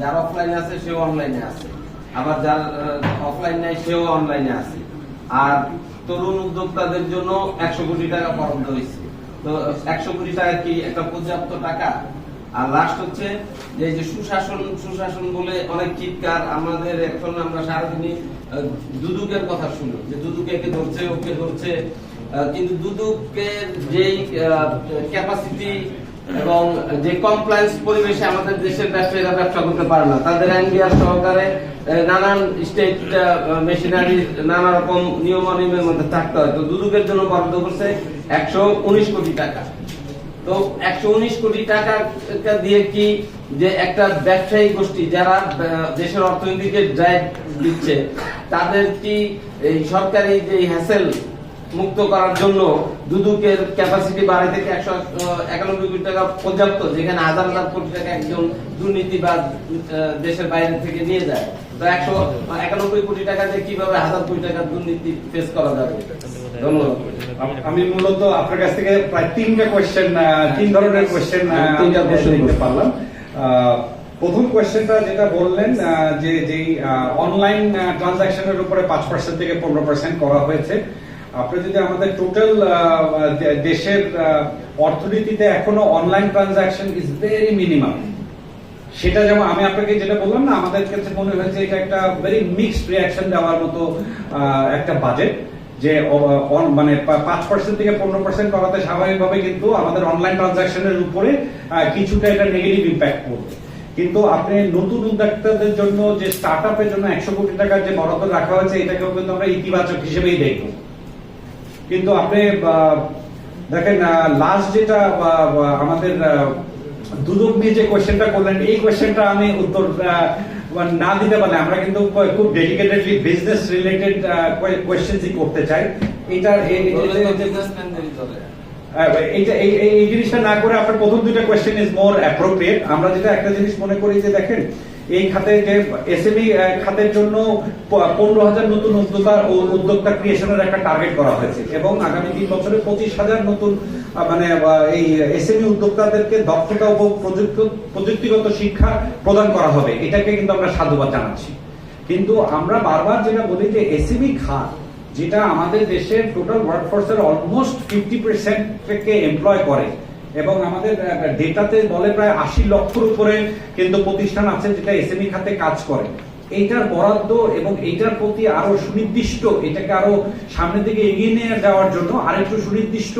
যার আছে, সেও অনলাইনে আছে। আবার যার অফলাইন নাই, সেও অনলাইনে আছে। আর তরুণ উদ্যোক্তাদের জন্য একশো কোটি টাকা বরাদ্দ হয়েছে। তো একশো কোটি টাকা কি একটা পর্যাপ্ত টাকা? আর লাস্ট হচ্ছে যে যে সুশাসন সুশাসন বলে অনেক চিৎকার, আমাদের এখন আমরা সারাদিনই দুদুকের কথা শুনি, যে দুদুকে ধরছে, ওকে ধরছে। কিন্তু দুদুকের যেই ক্যাপাসিটি এবং যে কমপ্লায়েন্স পরিবেশে আমাদের দেশের ব্যবসায়ীরা ব্যবসা করতে পারে না, তাদের এনবিআর সহকারে নানান স্টেট মেশিনারি নানা রকম নিয়ম অনিয়মের মধ্যে থাকতে হয়। তো দুদুকের জন্য বরাদ্দ করছে একশো উনিশ কোটি টাকা। তো একশো উনিশ কোটি টাকা দিয়ে কি যে একটা ব্যবসায়ী গোষ্ঠী যারা দেশের অর্থনীতিকে ড্রাইভ দিচ্ছে, তাদের কি সরকারি যে হ্যাসেল মুক্ত করার জন্য দুদুকের ক্যাপাসিটি বাড়াইতে কি একশো একানব্বই কোটি টাকা পর্যাপ্ত যেখানে হাজার হাজার কোটি টাকা একজন দুর্নীতিবাদ দেশের বাইরে থেকে নিয়ে যায়। তো একশো একানব্বই কোটি টাকা দিয়ে কীভাবে হাজার কোটি টাকা দুর্নীতি ফেস করা যাবে? ধন্যবাদ। আমি মূলত আপনার কাছ থেকে প্রায় তিনটা কোয়েশ্চেন তিন ধরনের কোয়েশ্চেন তিনটা question দিতে পারলাম। প্রথম কোয়েশ্চেনটা যেটা বললেন যে যে অনলাইন ট্রানজাকশনের উপরে পাঁচ পার্সেন্ট থেকে পনেরো পার্সেন্ট করা হয়েছে আপনি যদি আমাদের টোটাল দেশের অর্থনীতিতে এখনও online transaction is very minimum সেটা যেমন আমি আপনাকে যেটা বললাম না, আমাদের কাছে মনে হয়েছে এটা একটা ভেরি মিক্সড রিয়াকশন দেওয়ার মতো একটা বাজেট যে মানে পাঁচ পার্সেন্ট থেকে পনেরো পার্সেন্ট করাতে স্বাভাবিকভাবে কিন্তু আমাদের অনলাইন ট্রানজাকশনের উপরে কিছুটা এটা নেগেটিভ ইম্প্যাক্ট পড়বে। কিন্তু আপনি নতুন উদ্যোক্তাদের জন্য, যে স্টার্ট আপের জন্য একশো কোটি টাকার যে বরাদ্দ রাখা হয়েছে, এটাকেও কিন্তু আমরা ইতিবাচক হিসেবেই দেখব। কিন্তু আপনি দেখেন লাস্ট যেটা আমাদের দুদক নিয়ে যে কোয়েশ্চেনটা করলেন, এই কোয়েশ্চেনটা আমি উত্তর না দিতে পারলে, আমরা কিন্তু খুব ডেডিকেটেডলি বিজনেস রিলেটেড কোয়েশ্চেনই করতে চাই। এটা আহ, এইটা- এই এই- এই জিনিসটা না করে আপনার প্রথম দুইটা কোয়েশ্চেন ইজ মোর অ্যাপ্রোপ্রিয়েট আমরা যেটা একটা জিনিস মনে করি যে দেখেন এই খাতে যে এসএমই খাতের জন্য পনেরো হাজার নতুন উদ্যোক্তা ও উদ্যোক্তা ক্রিয়েশনের একটা টার্গেট করা হয়েছে এবং আগামী তিন বছরে পঁচিশ হাজার নতুন মানে এই এসএমই উদ্যোক্তাদেরকে দক্ষতা ও প্রযুক্ত- প্রযুক্তিগত শিক্ষা প্রদান করা হবে। এটাকে কিন্তু আমরা সাধুবাদ জানাচ্ছি। কিন্তু আমরা বারবার যেটা বলি যে এসএমই খাত যেটা আমাদের দেশের টোটাল ওয়ার্কফোর্সের অলমোস্ট ফিফটি পার্সেন্ট থেকে এমপ্লয় করে। এবং আমাদের ডেটাতে বলে প্রায় আশি লক্ষর উপরে কিন্তু প্রতিষ্ঠান আছে যেটা এসএমই খাতে কাজ করে। এইটার বরাদ্দ এবং এইটার প্রতি আরও সুনির্দিষ্ট, এটাকে আরও সামনের দিকে এগিয়ে নিয়ে যাওয়ার জন্য আরেকটু সুনির্দিষ্ট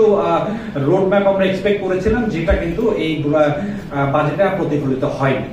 রোড ম্যাপ আমরা এক্সপেক্ট করেছিলাম, যেটা কিন্তু এই বাজেটে প্রতিফলিত হয়নি.